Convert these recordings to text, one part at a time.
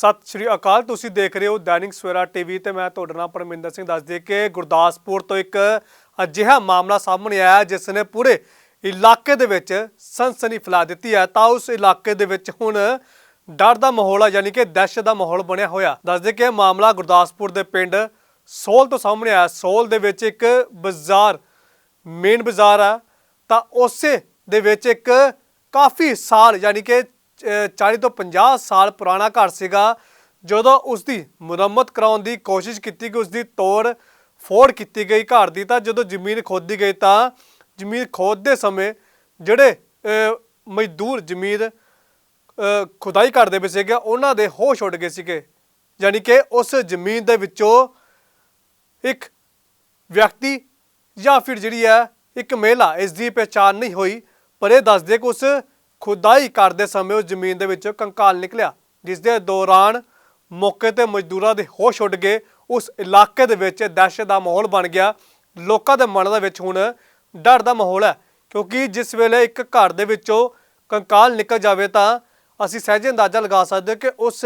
ਸਤਿ ਸ਼੍ਰੀ ਅਕਾਲ। ਤੁਸੀਂ ਦੇਖ ਰਹੇ ਹੋ ਦੈਨਿਕ ਸਵੇਰਾ ਟੀਵੀ ਤੇ ਮੈਂ ਤੁਹਾਡੇ ਨਾਲ ਪਰਮਿੰਦਰ ਸਿੰਘ ਦੱਸ ਦੇ ਕਿ ਗੁਰਦਾਸਪੁਰ ਤੋਂ ਇੱਕ ਅਜਿਹਾ ਮਾਮਲਾ ਸਾਹਮਣੇ ਆਇਆ ਜਿਸ ਨੇ ਪੂਰੇ ਇਲਾਕੇ ਦੇ ਵਿੱਚ ਸਨਸਨੀ ਫੈਲਾ ਦਿੱਤੀ ਹੈ। ਤਾਂ ਉਸ ਇਲਾਕੇ ਦੇ ਵਿੱਚ ਹੁਣ ਡਰ ਦਾ ਮਾਹੌਲ ਆ, ਯਾਨੀ ਕਿ ਦਹਿਸ਼ਤ ਦਾ ਮਾਹੌਲ ਬਣਿਆ ਹੋਇਆ। ਦੱਸ ਦੇ ਕਿ ਇਹ ਮਾਮਲਾ ਗੁਰਦਾਸਪੁਰ ਦੇ ਪਿੰਡ ਸੋਲ ਤੋਂ ਸਾਹਮਣੇ ਆਇਆ ਸੋਲ ਦੇ ਵਿੱਚ ਇੱਕ ਬਾਜ਼ਾਰ ਮੇਨ ਬਾਜ਼ਾਰ ਆ। ਤਾਂ ਉਸੇ ਦੇ ਵਿੱਚ ਇੱਕ ਕਾਫੀ ਸਾਲ, ਯਾਨੀ ਕਿ 40 ਤੋਂ 50 ਸਾਲ ਪੁਰਾਣਾ ਘਰ ਸੀਗਾ ਜਦੋਂ ਉਸ ਦੀ ਮੁਰੰਮਤ ਕਰਾਉਣ ਦੀ ਕੋਸ਼ਿਸ਼ ਕੀਤੀ ਗਈ ਉਸ ਦੀ ਤੋੜ ਫੋੜ ਕੀਤੀ ਗਈ ਘਰ ਦੀ ਤਾਂ ਜਦੋਂ ਜ਼ਮੀਨ ਖੋਦੀ ਗਈ ਤਾਂ ਜ਼ਮੀਨ ਖੋਦਦੇ ਸਮੇਂ ਜਿਹੜੇ ਮਜ਼ਦੂਰ ਜ਼ਮੀਨ ਅਹ, ਖੁਦਾਈ ਕਰਦੇ ਪਏ ਸੀਗੇ ਉਹਨਾਂ ਦੇ ਹੋਸ਼ ਉੱਡ ਗਏ ਸੀਗੇ। ਯਾਨੀ ਕਿ ਉਸ ਜ਼ਮੀਨ ਦੇ ਵਿੱਚੋਂ ਇੱਕ ਵਿਅਕਤੀ ਜਾਂ ਫਿਰ ਜਿਹੜੀ ਹੈ ਇੱਕ ਮਹਿਲਾ ਇਸ ਦੀ ਪਛਾਣ ਨਹੀਂ ਹੋਈ ਪਰ ਇਹ ਦੱਸਦੇ ਕਿ ਉਸ ਖੁਦਾਈ ਕਰਦੇ ਸਮੇਂ ਉਸ ਜ਼ਮੀਨ ਦੇ ਵਿੱਚੋਂ ਕੰਕਾਲ ਨਿਕਲਿਆ ਜਿਸ ਦੇ ਦੌਰਾਨ ਮੌਕੇ ਤੇ ਮਜ਼ਦੂਰਾਂ ਦੇ ਹੋਸ਼ ਉੱਡ ਗਏ। ਉਸ ਇਲਾਕੇ ਦੇ ਵਿੱਚ ਦਹਿਸ਼ਤ ਦਾ ਮਾਹੌਲ ਬਣ ਗਿਆ। ਲੋਕਾਂ ਦੇ ਮਨ ਦੇ ਵਿੱਚ ਹੁਣ ਡਰ ਦਾ ਮਾਹੌਲ ਹੈ, ਕਿਉਂਕਿ ਜਿਸ ਵੇਲੇ ਇੱਕ ਘਰ ਦੇ ਵਿੱਚੋਂ ਕੰਕਾਲ ਨਿਕਲ ਜਾਵੇ ਤਾਂ ਅਸੀਂ ਸਹਿਜੇ ਅੰਦਾਜ਼ਾ ਲਗਾ ਸਕਦੇ ਕਿ ਉਸ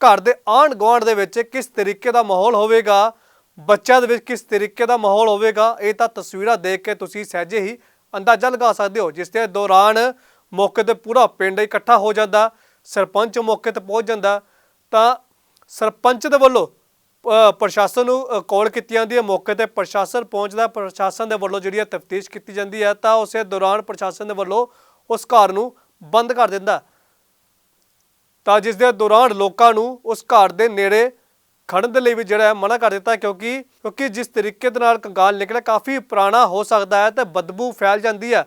ਘਰ ਦੇ ਆਂਢ ਗੁਆਂਢ ਦੇ ਵਿੱਚ ਕਿਸ ਤਰੀਕੇ ਦਾ ਮਾਹੌਲ ਹੋਵੇਗਾ, ਬੱਚਿਆਂ ਦੇ ਵਿੱਚ ਕਿਸ ਤਰੀਕੇ ਦਾ ਮਾਹੌਲ ਹੋਵੇਗਾ, ਇਹ ਤਾਂ ਤਸਵੀਰਾਂ ਦੇਖ ਕੇ ਤੁਸੀਂ ਸਹਿਜੇ ਹੀ ਅੰਦਾਜ਼ਾ ਲਗਾ ਸਕਦੇ ਹੋ, ਜਿਸ ਦੇ ਦੌਰਾਨ ਮੌਕੇ ਤੇ ਪੂਰਾ ਪਿੰਡ ਇਕੱਠਾ ਹੋ ਜਾਂਦਾ, ਸਰਪੰਚ ਮੌਕੇ ਤੇ ਪਹੁੰਚ ਜਾਂਦਾ, ਤਾਂ ਸਰਪੰਚ ਦੇ ਵੱਲੋਂ ਪ੍ਰਸ਼ਾਸਨ ਨੂੰ ਕਾਲ ਕੀਤੀ ਜਾਂਦੀ ਹੈ। ਮੌਕੇ ਤੇ ਪ੍ਰਸ਼ਾਸਨ ਪਹੁੰਚਦਾ, ਪ੍ਰਸ਼ਾਸਨ ਦੇ ਵੱਲੋਂ ਜਿਹੜੀ ਹੈ ਤਫਤੀਸ਼ ਕੀਤੀ ਜਾਂਦੀ ਹੈ, ਤਾਂ ਉਸੇ ਦੌਰਾਨ ਪ੍ਰਸ਼ਾਸਨ ਦੇ ਵੱਲੋਂ ਉਸ ਘਰ ਨੂੰ ਬੰਦ ਕਰ ਦਿੰਦਾ। ਤਾਂ ਜਿਸ ਦੇ ਦੌਰਾਨ ਲੋਕਾਂ ਨੂੰ ਉਸ ਘਰ ਦੇ ਨੇੜੇ ਖੜਨ ਦੇ ਲਈ ਵੀ ਜਿਹੜਾ ਹੈ ਮਨਾ ਕਰ ਦਿੱਤਾ, ਕਿਉਂਕਿ ਕਿਉਂਕਿ ਜਿਸ ਤਰੀਕੇ ਦੇ ਨਾਲ ਕੰਗਾਲ ਨਿਕਲਿਆ, ਕਾਫੀ ਪੁਰਾਣਾ ਹੋ ਸਕਦਾ ਹੈ ਤੇ ਬਦਬੂ ਫੈਲ ਜਾਂਦੀ ਹੈ।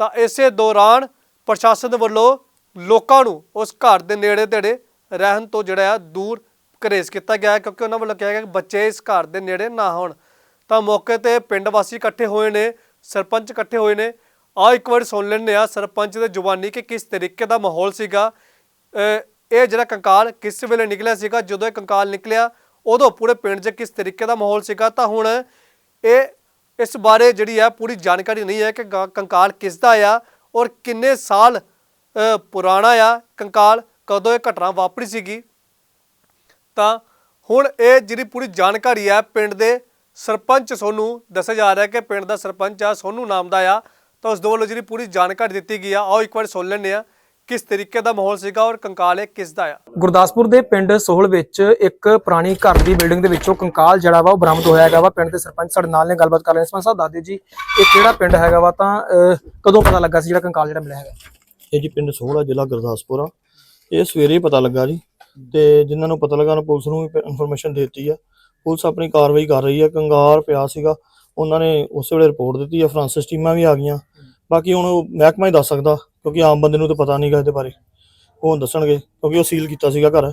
ਤਾਂ ਇਸੇ ਦੌਰਾਨ ਪ੍ਰਸ਼ਾਸਨ ਵੱਲੋਂ ਲੋਕਾਂ ਨੂੰ ਉਸ ਘਰ ਦੇ ਨੇੜੇ ਤੇੜੇ ਰਹਿਣ ਤੋਂ ਜਿਹੜਾ ਆ ਦੂਰ ਕਰੇਜ਼ ਕੀਤਾ ਗਿਆ ਕਿਉਂਕਿ ਉਹਨਾਂ ਵੱਲੋਂ ਕਿਹਾ ਗਿਆ ਕਿ ਬੱਚੇ ਇਸ ਘਰ ਦੇ ਨੇੜੇ ਨਾ ਹੋਣ। ਤਾਂ ਮੌਕੇ ਤੇ ਪਿੰਡ ਵਾਸੀ ਇਕੱਠੇ ਹੋਏ ਨੇ, ਸਰਪੰਚ ਇਕੱਠੇ ਹੋਏ ਨੇ। ਆ ਇੱਕ ਵਾਰ ਸੁਣ ਲੈਂਦੇ ਆ ਸਰਪੰਚ ਦੇ ਜ਼ੁਬਾਨੀ ਕਿ ਕਿਸ ਤਰੀਕੇ ਦਾ ਮਾਹੌਲ ਸੀਗਾ। ਇਹ ਜਿਹੜਾ ਕੰਕਾਲ ਕਿਸ ਵੇਲੇ ਨਿਕਲਿਆ ਸੀਗਾ, ਜਦੋਂ ਇਹ ਕੰਕਾਲ ਨਿਕਲਿਆ, ਉਦੋਂ ਪੂਰੇ ਪਿੰਡ 'ਚ ਕਿਸ ਤਰੀਕੇ ਦਾ ਮਾਹੌਲ ਸੀਗਾ। ਤਾਂ ਹੁਣ ਇਹ ਇਸ ਬਾਰੇ ਜਿਹੜੀ ਆ ਪੂਰੀ ਜਾਣਕਾਰੀ ਨਹੀਂ ਹੈ ਕਿ ਗਾ- ਕੰਕਾਲ ਕਿਸ ਦਾ ਆ। ਔਰ ਕਿੰਨੇ ਸਾਲ ਪੁਰਾਣਾ ਆ ਕੰਕਾਲ, ਕਦੋਂ ਇਹ ਘਟਨਾ ਵਾਪਰੀ ਸੀਗੀ? ਤਾਂ ਹੁਣ ਇਹ ਜਿਹੜੀ ਪੂਰੀ ਜਾਣਕਾਰੀ ਹੈ ਪਿੰਡ ਦੇ ਸਰਪੰਚ ਸੋਨੂੰ ਦੱਸਿਆ ਜਾ ਰਿਹਾ ਕਿ ਪਿੰਡ ਦਾ ਸਰਪੰਚ ਆ, ਸੋਨੂੰ ਨਾਮ ਦਾ ਆ। ਤਾਂ ਉਸ ਦੇ ਵੱਲੋਂ ਜਿਹੜੀ ਪੂਰੀ ਜਾਣਕਾਰੀ ਦਿੱਤੀ ਗਈ ਆ। ਆਓ ਇੱਕ ਵਾਰ ਸੁਣ ਲੈਂਦੇ ਆ ਕਿਸ ਤਰੀਕੇ ਦਾ ਮਾਹੌਲ ਸੀਗਾ ਔਰ ਕੰਕਾਲ ਇਹ ਕਿਸ ਦਾ ਆ? ਗੁਰਦਾਸਪੁਰ ਦੇ ਪਿੰਡ ਸੋਹਲ ਵਿੱਚ ਇੱਕ ਪੁਰਾਣੀ ਘਰ ਦੀ ਬਿਲਡਿੰਗ ਦੇ ਵਿੱਚੋਂ ਕੰਕਾਲ ਜਿਹੜਾ ਵਾ ਉਹ ਬਰਾਮਦ ਹੋਇਆ ਹੈਗਾ ਵਾ। ਪਿੰਡ ਦੇ ਸਰਪੰਚ ਸਾਡੇ ਨਾਲ ਨੇ ਗੱਲਬਾਤ ਕਰ ਰਹੇ ਸਰਪੰਚ ਸਾਹਿਬ ਦੱਸ ਦਿਓ ਜੀ ਇਹ ਕਿਹੜਾ ਪਿੰਡ ਹੈਗਾ ਵਾ? ਤਾਂ ਕਦੋਂ ਪਤਾ ਲੱਗਾ ਸੀ ਜਿਹੜਾ ਕੰਕਾਲ ਜਿਹੜਾ ਮਿਲਿਆ ਹੈਗਾ? ਇਹ ਜੀ ਪਿੰਡ ਸੋਹਲਾ ਜ਼ਿਲ੍ਹਾ ਗੁਰਦਾਸਪੁਰ ਆ। ਇਹ ਸਵੇਰੇ ਹੀ ਪਤਾ ਲੱਗਾ ਜੀ ਤੇ ਜਿਨ੍ਹਾਂ ਨੂੰ ਪਤਾ ਲੱਗਾ ਨਾ ਪੁਲਿਸ ਨੂੰ ਵੀ ਇਨਫੋਰਮੇਸ਼ਨ ਦਿੱਤੀ ਆ। ਪੁਲਿਸ ਆਪਣੀ ਕਾਰਵਾਈ ਕਰ ਰਹੀ ਆ। ਕੰਗਾਰ ਪਿਆ ਸੀਗਾ। ਉਹਨਾਂ ਨੇ ਉਸ ਵੇਲੇ ਰਿਪੋਰਟ ਦਿੱਤੀ ਆ। ਫਰਾਂਸਿਸ ਟੀਮਾਂ ਵੀ ਆ ਗਈਆਂ। ਬਾਕੀ ਹੁਣ ਉਹ ਮਹਿਕਮਾ ਹੀ ਦੱਸ ਸਕਦਾ ਕਿਉਂਕਿ ਆਮ ਬੰਦੇ ਨੂੰ ਤਾਂ ਪਤਾ ਨਹੀਂਗਾ ਇਹਦੇ ਬਾਰੇ। ਉਹ ਹੁਣ ਦੱਸਣਗੇ ਕਿਉਂਕਿ ਉਹ ਸੀਲ ਕੀਤਾ ਸੀਗਾ ਘਰ।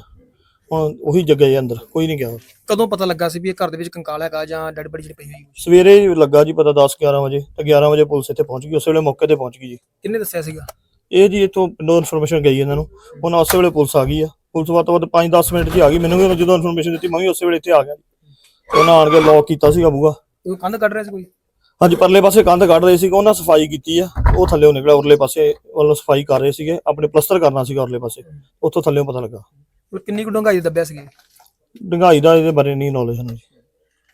ਹੁਣ ਉਹੀ ਜਗ੍ਹਾ ਹੈ ਅੰਦਰ ਕੋਈ ਨਹੀਂ ਗਿਆ ਕਦੋਂ ਪਤਾ ਲੱਗਾ ਸੀ ਵੀ ਇਹ ਘਰ ਦੇ ਵਿੱਚ ਕੰਕਾਲ ਹੈਗਾ ਜਾਂ ਡੈਡ ਬੜੀ ਜਿਹੜੀ ਪਈ ਹੋਈ ਸਵੇਰੇ ਹੀ ਲੱਗਾ ਜੀ ਪਤਾ 10 11 ਵਜੇ ਤੇ 11 ਵਜੇ ਪੁਲਿਸ ਇੱਥੇ ਪਹੁੰਚ ਗਈ ਉਸ ਵੇਲੇ ਮੌਕੇ ਤੇ ਪਹੁੰਚ ਗਈ ਜੀ। ਕਿੰਨੇ ਦੱਸਿਆ ਸੀਗਾ? ਇਹ ਜੀ ਇੱਥੋਂ ਪਿੰਡੋਂ ਇਨਫੋਰਮੇਸ਼ਨ ਗਈ ਇਹਨਾਂ ਨੂੰ। ਹੁਣ ਉਸੇ ਵੇਲੇ ਪੁਲਿਸ ਆ ਗਈ ਆ। ਪੁਲਿਸ ਵੱਧ ਤੋਂ ਵੱਧ 5-10 ਮਿੰਟ 'ਚ ਹੀ ਆ ਗਈ। ਮੈਨੂੰ ਵੀ ਜਦੋਂ ਇਨਫੋਰਮੇਸ਼ਨ ਦਿੱਤੀ ਮੈਂ ਵੀ ਉਸੇ ਵੇਲੇ ਇੱਥੇ ਆ ਗਿਆ ਉਹਨਾਂ ਆਣ ਕੇ ਲੌਕ ਕੀਤਾ ਸੀਗਾ ਬੂਗਾ ਕੋਈ ਕੰਧ ਕੱਢ ਰਿਹਾ ਸੀ ਕੋਈ? ਹਾਂਜੀ ਪਰਲੇ ਪਾਸੇ ਕੰਧ ਕੱਢ ਰਹੇ ਸੀਗੇ ਉਹਨਾਂ ਸਫ਼ਾਈ ਕੀਤੀ ਆ। ਉਹ ਥੱਲੇੋਂ ਨਿਕਲਿਆ ਉਰਲੇ ਪਾਸੇ ਵੱਲੋਂ ਸਫ਼ਾਈ ਕਰ ਰਹੇ ਸੀਗੇ। ਆਪਣੇ ਪਲਸਤਰ ਕਰਨਾ ਸੀਗਾ ਉਰਲੇ ਪਾਸੇ। ਉੱਥੋਂ ਥੱਲੇੋਂ ਪਤਾ ਲੱਗਾ। ਕਿੰਨੀ ਕੁ ਡੂੰਘਾਈ ਦੇ ਦੱਬਿਆ ਸੀਗਾ? ਡੰਗਾਈ ਦਾ ਇਹਦੇ ਬਾਰੇ ਨਹੀਂ ਨੌਲੇਜ ਜੀ।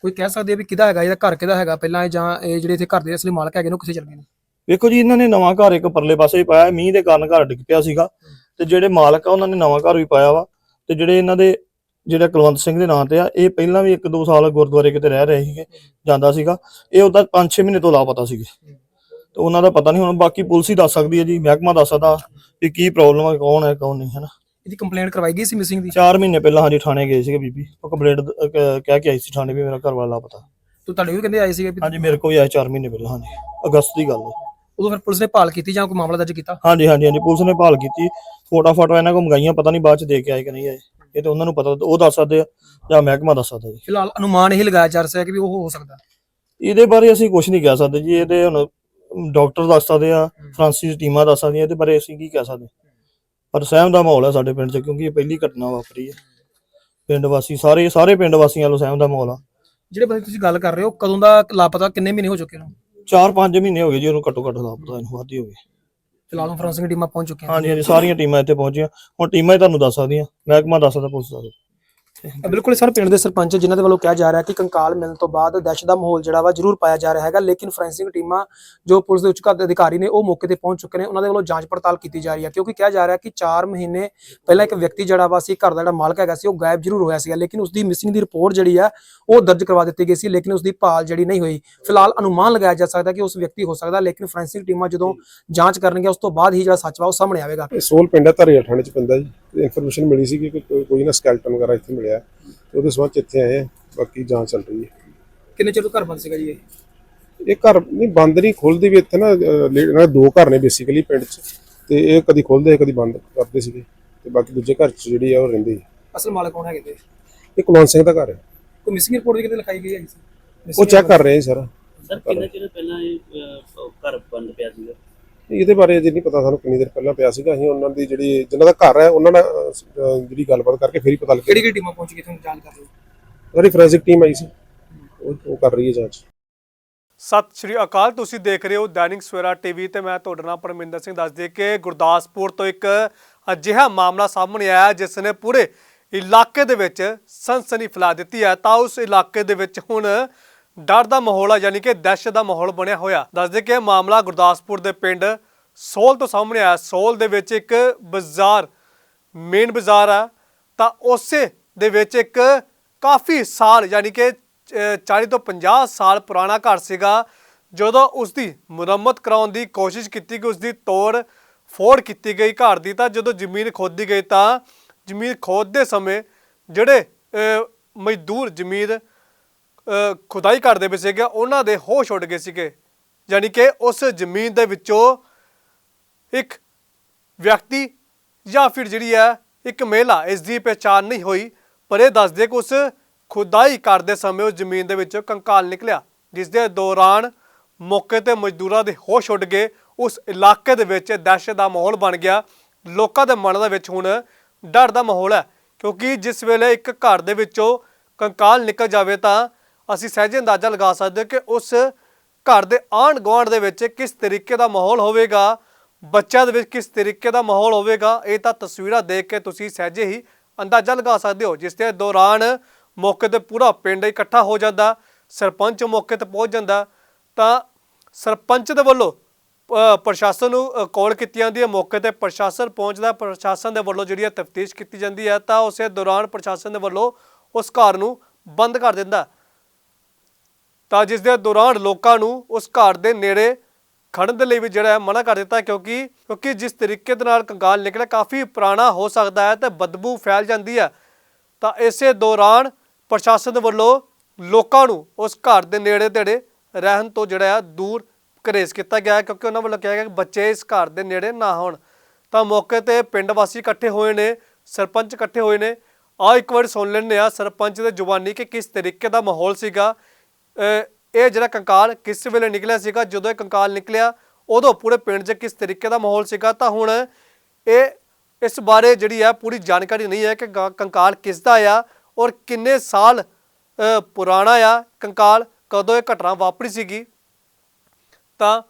ਕੋਈ ਕਹਿ ਸਕਦੇ ਆ ਵੀ ਕਿਹਦਾ ਹੈਗਾ ਇਹਦਾ ਘਰ ਕਿਹਦਾ ਹੈਗਾ? ਪਹਿਲਾਂ ਇਹ ਜਾਂ ਇਹ ਜਿਹੜੇ ਇੱਥੇ ਘਰ ਦੇ ਅਸਲੀ ਮਾਲਕ ਹੈਗੇ ਨੇ ਉਹ ਕਿੱਥੇ ਚਲ ਗਏ ਨੇ? ਵੇਖੋ ਜੀ ਇਹਨਾਂ ਨੇ ਨਵਾਂ ਘਰ ਇੱਕ ਪਰਲੇ ਪਾਸੇ ਹੀ ਪਾਇਆ। ਮੀਂਹ ਦੇ ਕਾਰਨ ਘਰ ਡਿੱਗ ਪਿਆ ਸੀਗਾ। ਤੇ ਜਿਹੜੇ ਮਾਲਕ ਆ ਉਹਨਾਂ ਨੇ ਨਵਾਂ ਘਰ ਵੀ ਪਾਇਆ ਵਾ। ਤੇ ਜਿਹੜੇ ਇਹਨਾਂ ਦੇ ਜਿਹੜਾ ਕੁਲਵੰਤ ਸਿੰਘ ਦੇ ਨਾਂ ਤੇ ਆ ਇਹ ਪਹਿਲਾਂ ਵੀ 1-2 ਸਾਲ ਗੁਰਦੁਆਰੇ ਕਿਤੇ ਰਹਿ ਰਹੇ ਸੀਗੇ ਜਾਂਦਾ ਸੀਗਾ। ਇਹ ਉਹਦਾ 5-6 ਮਹੀਨੇ ਤੋਂ ਲਾਪਤਾ ਸੀਗੇ। ਤੇ ਉਹਨਾਂ ਦਾ ਪਤਾ ਨਹੀਂ ਹੁਣ ਬਾਕੀ ਪੁਲਿਸ ਹੀ ਦੱਸ ਸਕਦੀ ਹੈ ਜੀ ਮਹਿਕਮਾ ਦੱਸ ਸਕਦਾ ਕਿ ਕੀ ਪ੍ਰੋਬਲਮ ਹੈ ਕੌਣ ਹੈ ਕੌਣ ਨਹੀਂ ਹੈ ਨਾ ਇਹਦੀ ਕੰਪਲੇਂਟ ਕਰਵਾਈ ਗਈ ਸੀ ਮਿਸਿੰਗ ਦੀ? 4 ਮਹੀਨੇ ਪਹਿਲਾਂ ਹਾਂਜੀ ਥਾਣੇ ਗਏ ਸੀਗੇ ਬੀਬੀ। ਉਹ ਕੰਪਲੇਂਟ ਕਹਿ ਕੇ ਆਈ ਸੀ ਥਾਣੇ ਵੀ ਮੇਰਾ ਘਰ ਵਾਲਾ ਲਾਪਤਾ। ਤੂੰ ਤੁਹਾਡੇ ਵੀ ਕਹਿੰਦੇ ਆਏ ਸੀਗੇ ਹਾਂਜੀ ਮੇਰੇ ਕੋਲ ਵੀ ਆਇਆ 4 ਮਹੀਨੇ ਪਹਿਲਾਂ ਹਾਂਜੀ। ਅਗਸਤ ਦੀ ਗੱਲ ਹੈ। ਉਦੋਂ ਫਿਰ ਪੁਲਿਸ ਨੇ ਭਾਲ ਕੀਤੀ ਜਾਂ ਕੋਈ ਮਾਮਲਾ ਦਰਜ ਕੀਤਾ? ਹਾਂਜੀ ਹਾਂਜੀ ਹਾਂਜੀ ਪੁਲਿਸ ਨੇ ਭਾਲ ਕੀਤੀ। ਫੋਟੋ ਫੋਟੋ ਇਹਨਾਂ ਕੋਲ ਮੰਗਾਈਆਂ ਪਤਾ ਨਹੀਂ ਬਾਅਦ ਚ ਦੇ ਕੇ ਆਏ ਕਿ ਨਹੀਂ ਆਏ। ਇਹ ਤੇ ਉਹਨਾਂ ਨੂੰ ਪਤਾ ਉਹ ਦੱਸ ਸਕਦੇ ਆ ਜਾਂ ਮਹਿਕਮਾ ਦੱਸ ਸਕਦਾ ਜੀ। ਫਿਲਹਾਲ ਅਨੁਮਾਨ ਇਹ ਲਗਾਇਆ ਜਾ ਰਿਹਾ ਹੈ ਕਿ ਵੀ ਉਹ ਹੋ ਸਕਦਾ। ਇਹਦੇ ਬਾਰੇ ਅਸੀਂ ਕੁਝ ਨਹੀਂ ਕਹਿ ਸਕਦੇ ਜੀ ਇਹਦੇ ਹੁਣ ਡਾਕਟਰ ਦੱਸ ਸਕਦੇ ਆ ਫਰਾਂਸਿਸ ਟੀਮਾਂ ਦੱਸ ਸਕਦੀਆਂ ਇਹਦੇ ਬਾਰੇ ਅਸੀਂ ਕੀ ਕਹਿ ਸਕਦੇ ਪਰ ਸਹਿਮ ਦਾ ਮਾਹੌਲ ਹੈ ਸਾਡੇ ਪਿੰਡ 'ਚ ਕਿਉਂਕਿ ਇਹ ਪਹਿਲੀ ਘਟਨਾ ਵਾਪਰੀ ਹੈ ਪਿੰਡ ਵਾਸੀ ਸਾਰੇ ਸਾਰੇ ਪਿੰਡ ਵਾਸੀਆਂ ਵੱਲੋਂ ਸਹਿਮ ਦਾ ਮਾਹੌਲ ਆ। ਜਿਹੜੇ ਬੰਦੇ ਤੁਸੀਂ ਗੱਲ ਕਰ ਰਹੇ ਹੋ ਕਦੋਂ ਦਾ ਲਾਪਤਾ ਕਿੰਨੇ ਮਹੀਨੇ ਹੋ ਚੁੱਕੇ ਨੇ? 4-5 ਮਹੀਨੇ ਹੋ ਗਏ ਜੀ ਉਹਨੂੰ ਘੱਟੋ ਘੱਟ ਲਾਪਤਾ ਇਹਨੂੰ ਵੱਧ ਹੀ ਹੋ ਗਏ। ਫਿਲਹਾਲ ਫਰਾਂਸਿੰਗ ਟੀਮਾਂ ਪਹੁੰਚ ਚੁੱਕੀਆਂ। ਹਾਂਜੀ ਹਾਂਜੀ ਸਾਰੀਆਂ ਟੀਮਾਂ ਇੱਥੇ ਪਹੁੰਚੀਆਂ। ਹੁਣ ਟੀਮਾਂ ਹੀ ਤੁਹਾਨੂੰ ਦੱਸ ਸਕਦੀਆਂ। ਮਹਿਕਮਾ ਦੱਸ ਸਕਦਾ ਪੁਲਿਸ ਦਾ ਬਿਲਕੁਲ ਸਰ ਪਿੰਡ ਦੇ ਸਰਪੰਚ ਜਿਨ੍ਹਾਂ ਦੇ ਵੱਲੋਂ ਕਿਹਾ ਜਾ ਰਿਹਾ ਕਿ ਕੰਕਾਲ ਮਿਲਣ ਤੋਂ ਬਾਅਦ ਦਹਿਸ਼ਤ ਦਾ ਮਾਹੌਲ ਜਿਹੜਾ ਵਾ ਜ਼ਰੂਰ ਪਾਇਆ ਜਾ ਰਿਹਾ ਹੈਗਾ, ਲੇਕਿਨ ਫੋਰੈਂਸਿਕ ਟੀਮਾਂ ਜੋ ਪੁਲਿਸ ਦੇ ਉੱਚ ਅਧਿਕਾਰੀ ਨੇ ਉਹ ਮੌਕੇ ਤੇ ਪਹੁੰਚ ਚੁੱਕੇ ਨੇ, ਉਹਨਾਂ ਦੇ ਵੱਲੋਂ ਜਾਂਚ ਪੜਤਾਲ ਕੀਤੀ ਜਾ ਰਹੀ ਹੈ, ਕਿਉਂਕਿ ਕਿਹਾ ਜਾ ਰਿਹਾ ਕਿ 4 ਮਹੀਨੇ ਪਹਿਲਾਂ ਇੱਕ ਵਿਅਕਤੀ ਜਿਹੜਾ ਵਾ ਸੀ, ਘਰ ਦਾ ਜਿਹੜਾ ਮਾਲਕ ਹੈਗਾ ਸੀ, ਉਹ ਗਾਇਬ ਜ਼ਰੂਰ ਹੋਇਆ ਸੀਗਾ, ਲੇਕਿਨ ਉਸ ਦੀ ਮਿਸਿੰਗ ਦੀ ਰਿਪੋਰਟ ਜਿਹੜੀ ਆ, ਉਹ ਦਰਜ ਕਰਵਾ ਦਿੱਤੀ ਗਈ ਸੀ, ਲੇਕਿਨ ਉਸ ਦੀ ਭਾਲ ਜਿਹੜੀ ਨਹੀਂ ਹੋਈ। ਫਿਲਹਾਲ ਅਨੁਮਾਨ ਲਗਾਇਆ ਜਾ ਸਕਦਾ ਕਿ ਉਸ ਵਿਅਕਤੀ ਹੋ ਸਕਦਾ, ਲੇਕਿਨ ਫੋਰੈਂਸਿਕ ਟੀਮਾਂ ਜਦੋਂ ਜਾਂਚ ਕਰਨਗੀਆਂ, ਉਸ ਤੋਂ ਬਾਅਦ ਹੀ ਜਿਹੜਾ ਸੱਚ ਵਾ ਉਹ ਸਾਹਮਣੇ ਆਵੇਗਾ। ਸੋਲ ਪਿੰਡ ਹੈ ਧਰੀਆਂ ਚ ਪੈਂਦਾ ਜੀ। ਇਨਫੋਰਮੇਸ਼ਨ ਮਿਲੀ ਸੀ ਕਿ ਕੋਈ ਨਾ ਸਕੈਲਟਨ ਵਗੈਰਾ ਇੱਥੇ ਮਿਲਿਆ। ਤੇ ਉਹਦੇ ਸਬੰਧ ਚ ਇੱਥੇ ਆਏ ਆ ਬਾਕੀ ਜਾਂਚ ਚੱਲ ਰਹੀ ਹੈ। ਕਿੰਨੇ ਚਿਰ ਤੋਂ ਘਰ ਬੰਦ ਸੀਗਾ ਜੀ ਇਹ? ਇਹ ਘਰ ਨਹੀਂ ਬੰਦ ਨਹੀਂ ਖੁੱਲਦੀ ਵੀ ਇੱਥੇ ਨਾ ਅਹ, ਲੇ- ਇਹਨਾਂ ਦੇ ਦੋ ਘਰ ਨੇ ਬੇਸਿਕਲੀ ਪਿੰਡ ਚ ਤੇ ਇਹ ਕਦੀ ਖੁੱਲਦੇ ਕਦੀ ਬੰਦ ਕਰਦੇ ਸੀਗੇ ਤੇ ਬਾਕੀ ਦੂਜੇ ਘਰ ਚ ਜਿਹੜੀ ਆ ਉਹ ਰਹਿੰਦੇ ਸੀ। ਅਸਲ ਮਾਲਕ ਕੌਣ ਹੈਗੇ ਤੇ? ਇਹ ਕੁਲਵੰਤ ਸਿੰਘ ਦਾ ਘਰ ਹੈ। ਕੋਈ ਮਿਸਿੰਗ ਰਿਪੋਰਟ ਵੀ ਕਿਤੇ ਲਿਖਾਈ ਗਈ ਹੈ ਉਹ ਚੈੱਕ ਕਰ ਰਹੇ ਆ ਸਾਰਾ। ਸਰ ਕਿੰਨੇ ਚਿਰ ਪਹਿਲਾਂ ਇਹ ਅਹ, ਘਰ ਬੰਦ ਪਿਆ ਸੀਗਾ? ਇਹਦੇ ਬਾਰੇ ਅਜੇ ਨਹੀਂ ਪਤਾ ਸਾਨੂੰ ਕਿੰਨੀ ਦੇਰ ਪਹਿਲਾਂ ਪਿਆ ਸੀਗਾ। ਅਸੀਂ ਉਹਨਾਂ ਦੀ ਜਿਹੜੀ ਜਿਨ੍ਹਾਂ ਦਾ ਘਰ ਹੈ ਉਹਨਾਂ ਨਾਲ ਅਹ, ਜਿਹੜੀ ਗੱਲਬਾਤ ਕਰਕੇ ਫਿਰ ਹੀ ਪਤਾ ਲੱਗਿਆ। ਕਿਹੜੀ ਕਿਹੜੀ ਟੀਮਾਂ ਪਹੁੰਚ ਗਈ ਤੁਹਾਨੂੰ ਜਾਂਚ ਕਰ ਰਹੀ ਸਾਡੀ ਫੋਰੈਂਸਿਕ ਟੀਮ ਆਈ ਸੀ। ਉਹ ਉਹ ਕਰ ਰਹੀ ਹੈ ਜਾਂਚ। ਸਤਿ ਸ਼੍ਰੀ ਅਕਾਲ। ਤੁਸੀਂ ਦੇਖ ਰਹੇ ਹੋ ਦੈਨਿਕ ਸਵੇਰਾ ਟੀਵੀ ਤੇ ਮੈਂ ਤੁਹਾਡੇ ਨਾਲ ਪਰਮਿੰਦਰ ਸਿੰਘ ਦੱਸ ਦਈਏ ਕਿ ਗੁਰਦਾਸਪੁਰ ਤੋਂ ਇੱਕ ਅਜਿਹਾ ਮਾਮਲਾ ਸਾਹਮਣੇ ਆਇਆ ਜਿਸ ਨੇ ਪੂਰੇ ਇਲਾਕੇ ਦੇ ਵਿੱਚ ਸਨਸਨੀ ਫੈਲਾ ਦਿੱਤੀ ਹੈ। ਤਾਂ ਉਸ ਇਲਾਕੇ ਦੇ ਵਿੱਚ ਹੁਣ ਡਰ ਦਾ ਮਾਹੌਲ ਆ, ਯਾਨੀ ਕਿ ਦਹਿਸ਼ਤ ਦਾ ਮਾਹੌਲ ਬਣਿਆ ਹੋਇਆ। ਦੱਸਦੇ ਕਿ ਇਹ ਮਾਮਲਾ ਗੁਰਦਾਸਪੁਰ ਦੇ ਪਿੰਡ ਸੋਲ ਤੋਂ ਸਾਹਮਣੇ ਆਇਆ। ਸੋਲ ਦੇ ਵਿੱਚ ਇੱਕ ਬਾਜ਼ਾਰ ਮੇਨ ਬਾਜ਼ਾਰ ਆ। ਤਾਂ ਉਸੇ ਦੇ ਵਿੱਚ ਇੱਕ ਕਾਫੀ ਸਾਲ, ਯਾਨੀ ਕਿ, ਅਹ 40 ਤੋਂ 50 ਸਾਲ ਪੁਰਾਣਾ ਘਰ ਸੀਗਾ, ਜਦੋਂ ਉਸ ਦੀ ਮੁਰੰਮਤ ਕਰਾਉਣ ਦੀ ਕੋਸ਼ਿਸ਼ ਕੀਤੀ ਗਈ ਉਸ ਦੀ ਤੋੜ ਫੋੜ ਕੀਤੀ ਗਈ ਘਰ ਦੀ। ਤਾਂ ਜਦੋਂ ਜ਼ਮੀਨ ਖੋਦੀ ਗਈ ਤਾਂ ਜ਼ਮੀਨ ਖੋਦਦੇ ਸਮੇਂ ਜਿਹੜੇ ਮਜ਼ਦੂਰ ਜ਼ਮੀਨ ਖੁਦਾਈ ਕਰਦੇ ਪਏ ਸੀਗੇ, ਉਹਨਾਂ ਦੇ ਹੋਸ਼ ਉੱਡ ਗਏ ਸੀਗੇ। ਯਾਨੀ ਕਿ ਉਸ ਜ਼ਮੀਨ ਦੇ ਵਿੱਚੋਂ ਇੱਕ ਵਿਅਕਤੀ ਜਾਂ ਫਿਰ ਜਿਹੜੀ ਹੈ, ਇੱਕ ਮਹਿਲਾ, ਇਸ ਦੀ ਪਛਾਣ ਨਹੀਂ ਹੋਈ, ਪਰ ਇਹ ਦੱਸਦੇ ਕਿ ਉਸ ਖੁਦਾਈ ਕਰਦੇ ਸਮੇਂ ਉਸ ਜ਼ਮੀਨ ਦੇ ਵਿੱਚੋਂ ਕੰਕਾਲ ਨਿਕਲਿਆ, ਜਿਸ ਦੇ ਦੌਰਾਨ ਮੌਕੇ ਤੇ ਮਜ਼ਦੂਰਾਂ ਦੇ ਹੋਸ਼ ਉੱਡ ਗਏ। ਉਸ ਇਲਾਕੇ ਦੇ ਵਿੱਚ ਦਹਿਸ਼ਤ ਦਾ ਮਾਹੌਲ ਬਣ ਗਿਆ। ਲੋਕਾਂ ਦੇ ਮਨ ਦੇ ਵਿੱਚ ਹੁਣ ਡਰ ਦਾ ਮਾਹੌਲ ਹੈ, ਕਿਉਂਕਿ ਜਿਸ ਵੇਲੇ ਇੱਕ ਘਰ ਦੇ ਵਿੱਚੋਂ ਕੰਕਾਲ ਨਿਕਲ ਜਾਵੇ ਤਾਂ ਅਸੀਂ ਸਹਿਜੇ ਅੰਦਾਜ਼ਾ ਲਗਾ ਸਕਦੇ ਹਾਂ ਕਿ ਉਸ ਘਰ ਦੇ ਆਂਢ ਗੁਆਂਢ ਦੇ ਵਿੱਚ ਕਿਸ ਤਰੀਕੇ ਦਾ ਮਾਹੌਲ ਹੋਵੇਗਾ, ਬੱਚਿਆਂ ਦੇ ਵਿੱਚ ਕਿਸ ਤਰੀਕੇ ਦਾ ਮਾਹੌਲ ਹੋਵੇਗਾ, ਇਹ ਤਾਂ ਤਸਵੀਰਾਂ ਦੇਖ ਕੇ ਤੁਸੀਂ ਸਹਿਜੇ ਹੀ ਅੰਦਾਜ਼ਾ ਲਗਾ ਸਕਦੇ ਹੋ, ਜਿਸ ਦੇ ਦੌਰਾਨ ਮੌਕੇ ਤੇ ਪੂਰਾ ਪਿੰਡ ਇਕੱਠਾ ਹੋ ਜਾਂਦਾ, ਸਰਪੰਚ ਮੌਕੇ ਤੇ ਪਹੁੰਚ ਜਾਂਦਾ, ਤਾਂ ਸਰਪੰਚ ਦੇ ਵੱਲੋਂ ਪ੍ਰਸ਼ਾਸਨ ਨੂੰ ਕਾਲ ਕੀਤੀ ਜਾਂਦੀ ਹੈ, ਮੌਕੇ ਤੇ ਪ੍ਰਸ਼ਾਸਨ ਪਹੁੰਚਦਾ, ਪ੍ਰਸ਼ਾਸਨ ਦੇ ਵੱਲੋਂ ਜਿਹੜੀ ਹੈ ਤਫਤੀਸ਼ ਕੀਤੀ ਜਾਂਦੀ ਹੈ, ਤਾਂ ਉਸੇ ਦੌਰਾਨ ਪ੍ਰਸ਼ਾਸਨ ਦੇ ਵੱਲੋਂ ਉਸ ਘਰ ਨੂੰ ਬੰਦ ਕਰ ਦਿੰਦਾ। ਤਾਂ ਜਿਸ ਦੇ ਦੌਰਾਨ ਲੋਕਾਂ ਨੂੰ ਉਸ ਘਰ ਦੇ ਨੇੜੇ ਖੜਨ ਦੇ ਲਈ ਵੀ ਜਿਹੜਾ ਹੈ ਮਨਾ ਕਰ ਦਿੱਤਾ ਕਿਉਂਕਿ ਕਿਉਂਕਿ ਜਿਸ ਤਰੀਕੇ ਦੇ ਨਾਲ ਕੰਗਾਲ ਨਿਕਲਿਆ, ਕਾਫੀ ਪੁਰਾਣਾ ਹੋ ਸਕਦਾ ਹੈ ਤੇ ਬਦਬੂ ਫੈਲ ਜਾਂਦੀ ਹੈ। ਤਾਂ ਇਸੇ ਦੌਰਾਨ ਪ੍ਰਸ਼ਾਸਨ ਵੱਲੋਂ ਲੋਕਾਂ ਨੂੰ ਉਸ ਘਰ ਦੇ ਨੇੜੇ ਤੇੜੇ ਰਹਿਣ ਤੋਂ ਜਿਹੜਾ ਹੈ ਦੂਰ ਕਰੇਜ਼ ਕੀਤਾ ਗਿਆ ਕਿਉਂਕਿ ਉਹਨਾਂ ਵੱਲੋਂ ਕਿਹਾ ਗਿਆ ਕਿ ਬੱਚੇ ਇਸ ਘਰ ਦੇ ਨੇੜੇ ਨਾ ਹੋਣ। ਤਾਂ ਮੌਕੇ ਤੇ ਪਿੰਡ ਵਾਸੀ ਇਕੱਠੇ ਹੋਏ ਨੇ, ਸਰਪੰਚ ਇਕੱਠੇ ਹੋਏ ਨੇ। ਆ ਇੱਕ ਵਾਰ ਸੁਣ ਲੈਂਦੇ ਆ ਸਰਪੰਚ ਦੇ ਜ਼ੁਬਾਨੀ ਕਿ ਕਿਸ ਤਰੀਕੇ ਦਾ ਮਾਹੌਲ ਸੀਗਾ। ਇਹ ਜਿਹੜਾ ਕੰਕਾਲ ਕਿਸ ਵੇਲੇ ਨਿਕਲਿਆ ਸੀਗਾ, ਜਦੋਂ ਇਹ ਕੰਕਾਲ ਨਿਕਲਿਆ, ਉਦੋਂ ਪੂਰੇ ਪਿੰਡ 'ਚ ਕਿਸ ਤਰੀਕੇ ਦਾ ਮਾਹੌਲ ਸੀਗਾ? ਤਾਂ ਹੁਣ ਇਹ ਇਸ ਬਾਰੇ ਜਿਹੜੀ ਹੈ ਪੂਰੀ ਜਾਣਕਾਰੀ ਨਹੀਂ ਹੈ ਕਿ ਗਾ- ਕੰਕਾਲ ਕਿਸ ਦਾ ਆ ਔਰ ਕਿੰਨੇ ਸਾਲ ਪੁਰਾਣਾ ਆ ਕੰਕਾਲ, ਕਦੋਂ ਇਹ ਘਟਨਾ ਵਾਪਰੀ ਸੀਗੀ? ਤਾਂ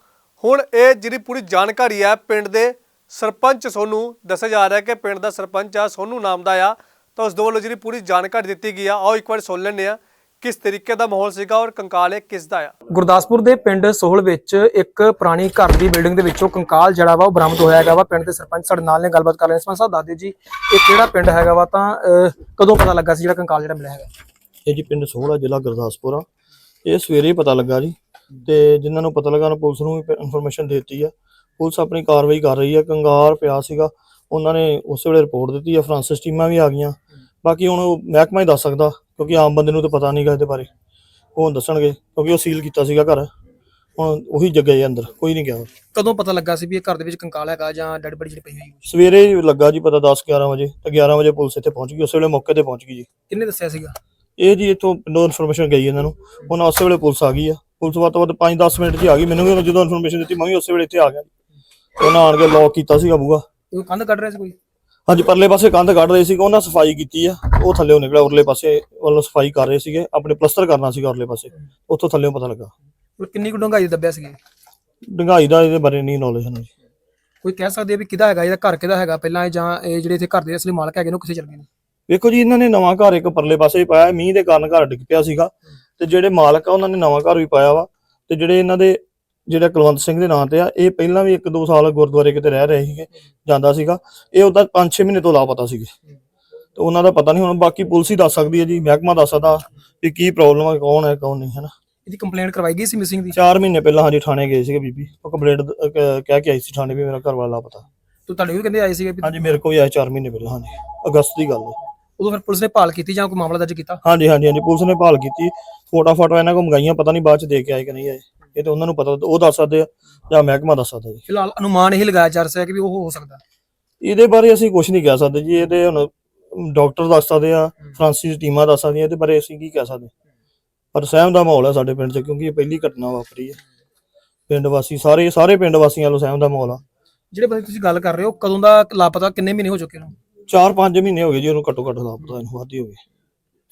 ਹੁਣ ਇਹ ਜਿਹੜੀ ਪੂਰੀ ਜਾਣਕਾਰੀ ਹੈ ਪਿੰਡ ਦੇ ਸਰਪੰਚ ਸੋਨੂੰ ਦੱਸਿਆ ਜਾ ਰਿਹਾ ਕਿ ਪਿੰਡ ਦਾ ਸਰਪੰਚ ਆ, ਸੋਨੂੰ ਨਾਮ ਦਾ ਆ। ਤਾਂ ਉਸ ਦੇ ਵੱਲੋਂ ਜਿਹੜੀ ਪੂਰੀ ਜਾਣਕਾਰੀ ਦਿੱਤੀ ਗਈ ਆ। ਆਓ ਇੱਕ ਵਾਰ ਸੁਣ ਲੈਂਦੇ ਆ ਕਿਸ ਤਰੀਕੇ ਦਾ ਮਾਹੌਲ ਸੀਗਾ ਔਰ ਕੰਕਾਲ ਇਹ ਕਿਸ ਦਾ ਆ? ਗੁਰਦਾਸਪੁਰ ਦੇ ਪਿੰਡ ਸੋਹਲ ਵਿੱਚ ਇੱਕ ਪੁਰਾਣੀ ਘਰ ਦੀ ਬਿਲਡਿੰਗ ਦੇ ਵਿੱਚੋਂ ਕੰਕਾਲ ਜਿਹੜਾ ਵਾ ਉਹ ਬਰਾਮਦ ਹੋਇਆ ਹੈਗਾ ਵਾ। ਪਿੰਡ ਦੇ ਸਰਪੰਚ ਸਾਡੇ ਨਾਲ ਨੇ ਗੱਲਬਾਤ ਕਰ ਰਹੇ ਸਰਪੰਚ ਸਾਹਿਬ ਦੱਸ ਦਿਓ ਜੀ ਇਹ ਕਿਹੜਾ ਪਿੰਡ ਹੈਗਾ ਵਾ? ਤਾਂ ਕਦੋਂ ਪਤਾ ਲੱਗਾ ਸੀ ਜਿਹੜਾ ਕੰਕਾਲ ਜਿਹੜਾ ਮਿਲਿਆ ਹੈਗਾ? ਇਹ ਜੀ ਪਿੰਡ ਸੋਹਲਾ ਜ਼ਿਲ੍ਹਾ ਗੁਰਦਾਸਪੁਰ ਆ। ਇਹ ਸਵੇਰੇ ਹੀ ਪਤਾ ਲੱਗਾ ਜੀ ਤੇ ਜਿਨ੍ਹਾਂ ਨੂੰ ਪਤਾ ਲੱਗਾ ਨਾ ਪੁਲਿਸ ਨੂੰ ਵੀ ਇਨਫੋਰਮੇਸ਼ਨ ਦਿੱਤੀ ਆ। ਪੁਲਿਸ ਆਪਣੀ ਕਾਰਵਾਈ ਕਰ ਰਹੀ ਆ। ਕੰਗਾਰ ਪਿਆ ਸੀਗਾ। ਉਹਨਾਂ ਨੇ ਉਸ ਵੇਲੇ ਰਿਪੋਰਟ ਦਿੱਤੀ ਆ। ਫਰਾਂਸਿਸ ਟੀਮਾਂ ਵੀ ਆ ਗਈਆਂ। ਬਾਕੀ ਹੁਣ ਉਹ ਮਹਿਕਮਾ ਹੀ ਦੱਸ ਸਕਦਾ ਕਿਉਂਕਿ ਆਮ ਬੰਦੇ ਨੂੰ ਤਾਂ ਪਤਾ ਨਹੀਂਗਾ ਇਹਦੇ ਬਾਰੇ। ਉਹ ਹੁਣ ਦੱਸਣਗੇ ਕਿਉਂਕਿ ਉਹ ਸੀਲ ਕੀਤਾ ਸੀਗਾ ਘਰ। ਹੁਣ ਉਹੀ ਜਗ੍ਹਾ ਹੈ ਅੰਦਰ ਕੋਈ ਨਹੀਂ ਗਿਆ ਕਦੋਂ ਪਤਾ ਲੱਗਾ ਸੀ ਵੀ ਇਹ ਘਰ ਦੇ ਵਿੱਚ ਕੰਕਾਲ ਹੈਗਾ ਜਾਂ ਡੈਡ ਬੜੀ ਜਿਹੜੀ ਪਈ ਹੋਈ ਸਵੇਰੇ ਹੀ ਲੱਗਾ ਜੀ ਪਤਾ 10 11 ਵਜੇ ਤੇ 11 ਵਜੇ ਪੁਲਿਸ ਇੱਥੇ ਪਹੁੰਚ ਗਈ ਉਸ ਵੇਲੇ ਮੌਕੇ ਤੇ ਪਹੁੰਚ ਗਈ ਜੀ। ਕਿੰਨੇ ਦੱਸਿਆ ਸੀਗਾ? ਇਹ ਜੀ ਇੱਥੋਂ ਪਿੰਡੋਂ ਇਨਫੋਰਮੇਸ਼ਨ ਗਈ ਇਹਨਾਂ ਨੂੰ। ਹੁਣ ਉਸੇ ਵੇਲੇ ਪੁਲਿਸ ਆ ਗਈ ਆ। ਪੁਲਿਸ ਵੱਧ ਤੋਂ ਵੱਧ 5-10 ਮਿੰਟ 'ਚ ਹੀ ਆ ਗਈ। ਮੈਨੂੰ ਵੀ ਜਦੋਂ ਇਨਫੋਰਮੇਸ਼ਨ ਦਿੱਤੀ ਮੈਂ ਵੀ ਉਸੇ ਵੇਲੇ ਇੱਥੇ ਆ ਗਿਆ ਉਹਨਾਂ ਆਣ ਕੇ ਲੌਕ ਕੀਤਾ ਸੀਗਾ ਬੂਗਾ ਕੋਈ ਕੰਧ ਕੱਢ ਰਿਹਾ ਸੀ ਕੋਈ? ਹਾਂਜੀ ਪਰਲੇ ਪਾਸੇ ਕੰਧ ਕੱਢ ਰਹੇ ਸੀਗੇ ਉਹਨਾਂ ਸਫ਼ਾਈ ਕੀਤੀ ਆ। ਉਹ ਥੱਲੇੋਂ ਨਿਕਲਿਆ ਉਰਲੇ ਪਾਸੇ ਵੱਲੋਂ ਸਫ਼ਾਈ ਕਰ ਰਹੇ ਸੀਗੇ। ਆਪਣੇ ਪਲਸਤਰ ਕਰਨਾ ਸੀਗਾ ਉਰਲੇ ਪਾਸੇ। ਉੱਥੋਂ ਥੱਲੇੋਂ ਪਤਾ ਲੱਗਾ। ਕਿੰਨੀ ਕੁ ਡੂੰਘਾਈ ਦੇ ਦੱਬਿਆ ਸੀ ਡੰਗਾਈ ਦਾ ਇਹਦੇ ਬਾਰੇ ਨਹੀਂ ਨੌਲੇਜ ਸਾਨੂੰ ਜੀ। ਕੋਈ ਕਹਿ ਸਕਦੇ ਆ ਵੀ ਕਿਹਦਾ ਹੈਗਾ ਇਹਦਾ ਘਰ ਕਿਹਦਾ ਹੈਗਾ? ਪਹਿਲਾਂ ਇਹ ਜਾਂ ਇਹ ਜਿਹੜੇ ਇੱਥੇ ਘਰ ਦੇ ਅਸਲੀ ਮਾਲਕ ਹੈਗੇ ਨੇ ਕਿਸੇ ਚਲ ਗਏ ਨੇ? ਵੇਖੋ ਜੀ ਇਹਨਾਂ ਨੇ ਨਵਾਂ ਘਰ ਇੱਕ ਪਰਲੇ ਪਾਸੇ ਪਾਇਆ। ਮੀਂਹ ਦੇ ਕਾਰਨ ਘਰ ਡਿੱਗ ਪਿਆ ਸੀਗਾ। ਤੇ ਜਿਹੜੇ ਮਾਲਕ ਆ ਉਹਨਾਂ ਨੇ ਨਵਾਂ ਘਰ ਵੀ ਪਾਇਆ ਵਾ। ਤੇ ਜਿਹੜੇ ਇਹਨਾਂ ਦੇ ਜਿਹੜਾ ਕੁਲਵੰਤ ਸਿੰਘ ਦੇ ਨਾਂ ਤੇ ਆ ਇਹ ਪਹਿਲਾਂ ਵੀ 1-2 ਸਾਲ ਗੁਰਦੁਆਰੇ ਕਿਤੇ ਰਹਿ ਰਹੇ ਸੀਗੇ ਜਾਂਦਾ ਸੀਗਾ। ਇਹ ਉਹਦਾ 5-6 ਮਹੀਨੇ ਤੋਂ ਲਾਪਤਾ ਸੀਗੇ। ਤੇ ਉਹਨਾਂ ਦਾ ਪਤਾ ਨਹੀਂ ਹੁਣ ਬਾਕੀ ਪੁਲਿਸ ਹੀ ਦੱਸ ਸਕਦੀ ਹੈ ਜੀ ਮਹਿਕਮਾ ਦੱਸ ਸਕਦਾ ਕਿ ਕੀ ਪ੍ਰੋਬਲਮ ਹੈ ਕੌਣ ਹੈ ਕੌਣ ਨਹੀਂ ਹੈ ਨਾ ਇਹਦੀ ਕੰਪਲੇਂਟ ਕਰਵਾਈ ਗਈ ਸੀ ਮਿਸਿੰਗ ਦੀ? 4 ਮਹੀਨੇ ਪਹਿਲਾਂ ਹਾਂਜੀ ਥਾਣੇ ਗਏ ਸੀਗੇ ਬੀਬੀ। ਉਹ ਕੰਪਲੇਂਟ ਕਹਿ ਕੇ ਆਈ ਸੀ ਥਾਣੇ ਵੀ ਮੇਰਾ ਘਰ ਵਾਲਾ ਲਾਪਤਾ। ਤੂੰ ਤੁਹਾਡੇ ਵੀ ਕਹਿੰਦੇ ਆਏ ਸੀਗੇ ਹਾਂਜੀ ਮੇਰੇ ਕੋਲ ਵੀ ਆਇਆ 4 ਮਹੀਨੇ ਪਹਿਲਾਂ ਹਾਂਜੀ। ਅਗਸਤ ਦੀ ਗੱਲ ਹੈ। ਉਦੋਂ ਫਿਰ ਪੁਲਿਸ ਨੇ ਭਾਲ ਕੀਤੀ ਜਾਂ ਕੋਈ ਮਾਮਲਾ ਦਰਜ ਕੀਤਾ? ਹਾਂਜੀ ਹਾਂਜੀ ਹਾਂਜੀ ਪੁਲਿਸ ਨੇ ਭਾਲ ਕੀਤੀ। ਫੋਟੋ ਫੋਟੋ ਇਹਨਾਂ ਕੋਲ ਮੰਗਾਈਆਂ ਪਤਾ ਨਹੀਂ ਬਾਅਦ ਚ ਦੇ ਕੇ ਆਏ ਕਿ ਨਹੀਂ ਆਏ। ਇਹ ਤੇ ਉਹਨਾਂ ਨੂੰ ਪਤਾ ਉਹ ਦੱਸ ਸਕਦੇ ਆ ਜਾਂ ਮਹਿਕਮਾ ਦੱਸ ਸਕਦਾ ਜੀ। ਫਿਲਹਾਲ ਅਨੁਮਾਨ ਇਹ ਲਗਾਇਆ ਜਾ ਰਿਹਾ ਹੈ ਕਿ ਵੀ ਉਹ ਹੋ ਸਕਦਾ। ਇਹਦੇ ਬਾਰੇ ਅਸੀਂ ਕੁਝ ਨਹੀਂ ਕਹਿ ਸਕਦੇ ਜੀ ਇਹਦੇ ਹੁਣ ਡਾਕਟਰ ਦੱਸ ਸਕਦੇ ਆ ਫਰਾਂਸਿਸ ਟੀਮਾਂ ਦੱਸ ਸਕਦੀਆਂ ਇਹਦੇ ਬਾਰੇ ਅਸੀਂ ਕੀ ਕਹਿ ਸਕਦੇ ਪਰ ਸਹਿਮ ਦਾ ਮਾਹੌਲ ਹੈ ਸਾਡੇ ਪਿੰਡ 'ਚ ਕਿਉਂਕਿ ਇਹ ਪਹਿਲੀ ਘਟਨਾ ਵਾਪਰੀ ਹੈ ਪਿੰਡ ਵਾਸੀ ਸਾਰੇ ਸਾਰੇ ਪਿੰਡ ਵਾਸੀਆਂ ਨੂੰ ਸਹਿਮ ਦਾ ਮਾਹੌਲ ਆ। ਜਿਹੜੇ ਬੰਦੇ ਤੁਸੀਂ ਗੱਲ ਕਰ ਰਹੇ ਹੋ ਕਦੋਂ ਦਾ ਲਾਪਤਾ ਕਿੰਨੇ ਮਹੀਨੇ ਹੋ ਚੁੱਕੇ ਨੇ? 4-5 ਮਹੀਨੇ ਹੋ ਗਏ ਜੀ ਉਹਨੂੰ ਘੱਟੋ ਘੱਟ ਲਾਪਤਾ ਇਹਨੂੰ ਵੱਧ ਹੀ ਹੋ ਗਏ।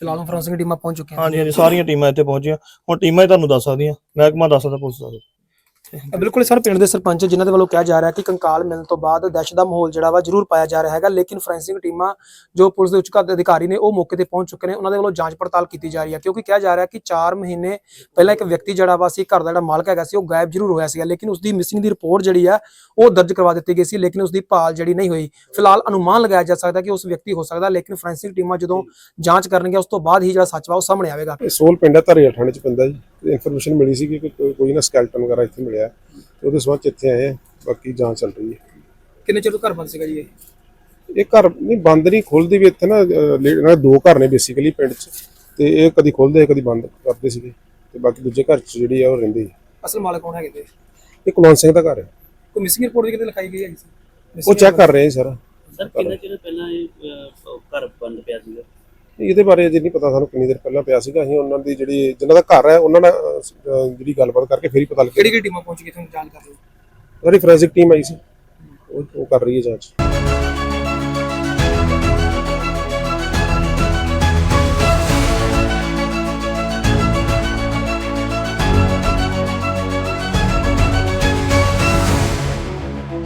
ਫਿਲਹਾਲ ਫਰਾਂਸਿੰਗ ਟੀਮਾਂ ਪਹੁੰਚ ਚੁੱਕੀਆਂ। ਹਾਂਜੀ ਹਾਂਜੀ ਸਾਰੀਆਂ ਟੀਮਾਂ ਇੱਥੇ ਪਹੁੰਚੀਆਂ। ਹੁਣ ਟੀਮਾਂ ਹੀ ਤੁਹਾਨੂੰ ਦੱਸ ਸਕਦੀਆਂ। ਮਹਿਕਮਾ ਦੱਸ ਸਕਦਾ ਪੁਲਿਸ ਦਾ ਬਿਲਕੁਲ ਸਰ ਪਿੰਡ ਦੇ ਸਰਪੰਚ ਜਿਨ੍ਹਾਂ ਦੇ ਵੱਲੋਂ ਕਿਹਾ ਜਾ ਰਿਹਾ ਕਿ ਕੰਕਾਲ ਮਿਲਣ ਤੋਂ ਬਾਅਦ ਦਹਿਸ਼ਤ ਦਾ ਮਾਹੌਲ ਜਿਹੜਾ ਵਾ ਜ਼ਰੂਰ ਪਾਇਆ ਜਾ ਰਿਹਾ ਹੈਗਾ ਲੇਕਿਨ ਫੋਰੈਂਸਿਕ ਟੀਮਾਂ ਜੋ ਪੁਲਿਸ ਦੇ ਉੱਚ ਅਧਿਕਾਰੀ ਨੇ ਉਹ ਮੌਕੇ ਤੇ ਪਹੁੰਚ ਚੁੱਕੇ ਨੇ ਉਹਨਾਂ ਦੇ ਵੱਲੋਂ ਜਾਂਚ ਪੜਤਾਲ ਕੀਤੀ ਜਾ ਰਹੀ ਹੈ ਕਿਉਂਕਿ ਕਿਹਾ ਜਾ ਰਿਹਾ ਕਿ 4 ਮਹੀਨੇ ਪਹਿਲਾਂ ਇੱਕ ਵਿਅਕਤੀ ਜਿਹੜਾ ਵਾ ਸੀ ਘਰ ਦਾ ਜਿਹੜਾ ਮਾਲਕ ਹੈਗਾ ਸੀ ਉਹ ਗਾਇਬ ਜ਼ਰੂਰ ਹੋਇਆ ਸੀਗਾ ਲੇਕਿਨ ਉਸ ਦੀ ਮਿਸਿੰਗ ਦੀ ਰਿਪੋਰਟ ਜਿਹੜੀ ਆ ਉਹ ਦਰਜ ਕਰਵਾ ਦਿੱਤੀ ਗਈ ਸੀ ਲੇਕਿਨ ਉਸ ਦੀ ਭਾਲ ਜਿਹੜੀ ਨਹੀਂ ਹੋਈ। ਫਿਲਹਾਲ ਅਨੁਮਾਨ ਲਗਾਇਆ ਜਾ ਸਕਦਾ ਕਿ ਉਸ ਵਿਅਕਤੀ ਹੋ ਸਕਦਾ ਲੇਕਿਨ ਫੋਰੈਂਸਿਕ ਟੀਮਾਂ ਜਦੋਂ ਜਾਂਚ ਕਰਨਗੀਆਂ ਉਸ ਤੋਂ ਬਾਅਦ ਹੀ ਜਿਹੜਾ ਸੱਚ ਵਾ ਉਹ ਸਾਹਮਣੇ ਆਵੇਗਾ। ਸੋਲ ਪਿੰਡ ਹੈ ਧਰੀਆ ਥਾਣੇ ਚ ਪੈਂਦਾ ਜੀ। ਇਨਫੋਰਮੇਸ਼ਨ ਮਿਲੀ ਸੀ ਕਿ ਕੋਈ- ਕੋਈ ਨਾ ਸਕੈਲਟਨ ਵਗੈਰਾ ਇੱਥੇ ਮਿਲਿਆ। ਤੇ ਉਹਦੇ ਸਬੰਧ ਚ ਇੱਥੇ ਆਏ ਆ ਬਾਕੀ ਜਾਂਚ ਚੱਲ ਰਹੀ ਹੈ। ਕਿੰਨੇ ਚਿਰ ਤੋਂ ਘਰ ਬੰਦ ਸੀਗਾ ਜੀ ਇਹ? ਇਹ ਘਰ ਨਹੀਂ ਬੰਦ ਨਹੀਂ ਖੁੱਲਦੀ ਵੀ ਇੱਥੇ ਨਾ ਅਹ, ਲੇ- ਇਹਨਾਂ ਦੇ ਦੋ ਘਰ ਨੇ ਬੇਸਿਕਲੀ ਪਿੰਡ 'ਚ। ਤੇ ਇਹ ਕਦੀ ਖੁੱਲਦੇ ਕਦੀ ਬੰਦ ਕਰਦੇ ਸੀਗੇ। ਤੇ ਬਾਕੀ ਦੂਜੇ ਘਰ 'ਚ ਜਿਹੜੀ ਆ ਉਹ ਰਹਿੰਦੇ ਸੀ। ਅਸਲ ਮਾਲਕ ਕੌਣ ਹੈਗੇ ਤੇ? ਇਹ ਕੁਲਵੰਤ ਸਿੰਘ ਦਾ ਘਰ ਹੈ। ਕੋਈ ਮਿਸਿੰਗ ਰਿਪੋਰਟ ਵੀ ਕਿਤੇ ਲਿਖਾਈ ਗਈ ਹੈ ਉਹ ਚੈੱਕ ਕਰ ਰਹੇ ਆ ਸਾਰਾ। ਸਰ ਕਿੰਨੇ ਚਿਰ ਪਹਿਲਾਂ ਇਹ ਅਹ, ਘਰ ਬੰਦ ਪਿਆ ਸੀਗਾ? ਇਹਦੇ ਬਾਰੇ ਅਜੇ ਨਹੀਂ ਪਤਾ ਸਾਨੂੰ ਕਿੰਨੀ ਦੇਰ ਪਹਿਲਾਂ ਪਿਆ ਸੀਗਾ। ਅਸੀਂ ਉਹਨਾਂ ਦੀ ਜਿਹੜੀ ਜਿਨ੍ਹਾਂ ਦਾ ਘਰ ਹੈ ਉਹਨਾਂ ਨਾਲ ਅਹ, ਜਿਹੜੀ ਗੱਲਬਾਤ ਕਰਕੇ ਫਿਰ ਹੀ ਪਤਾ ਲੱਗਿਆ। ਕਿਹੜੀ ਕਿਹੜੀ ਟੀਮਾਂ ਪਹੁੰਚ ਗਈ ਤੁਹਾਨੂੰ ਜਾਂਚ ਕਰ ਰਹੇ ਹੋ ਸਾਡੀ ਫੋਰੈਂਸਿਕ ਟੀਮ ਆਈ ਸੀ। ਉਹ ਉਹ ਕਰ ਰਹੀ ਹੈ ਜਾਂਚ।